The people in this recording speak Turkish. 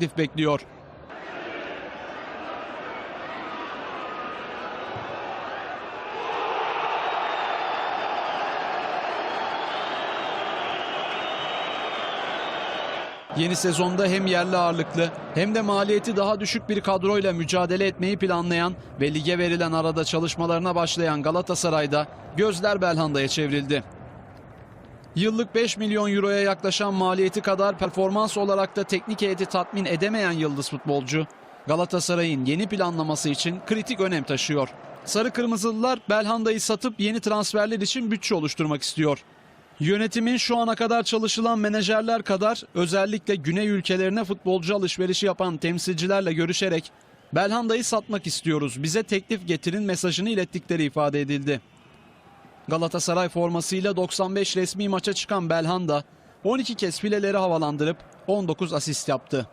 teklif bekliyor. Yeni sezonda hem yerli ağırlıklı hem de maliyeti daha düşük bir kadroyla mücadele etmeyi planlayan ve lige verilen arada çalışmalarına başlayan Galatasaray'da gözler Belhanda'ya çevrildi. Yıllık 5 milyon euroya yaklaşan maliyeti kadar performans olarak da teknik heyeti tatmin edemeyen yıldız futbolcu Galatasaray'ın yeni planlaması için kritik önem taşıyor. Sarı Kırmızılılar Belhanda'yı satıp yeni transferler için bütçe oluşturmak istiyor. Yönetimin şu ana kadar çalışılan menajerler kadar özellikle güney ülkelerine futbolcu alışverişi yapan temsilcilerle görüşerek Belhanda'yı satmak istiyoruz bize teklif getirin mesajını ilettikleri ifade edildi. Galatasaray formasıyla 95 resmi maça çıkan Belhanda 12 kez fileleri havalandırıp 19 asist yaptı.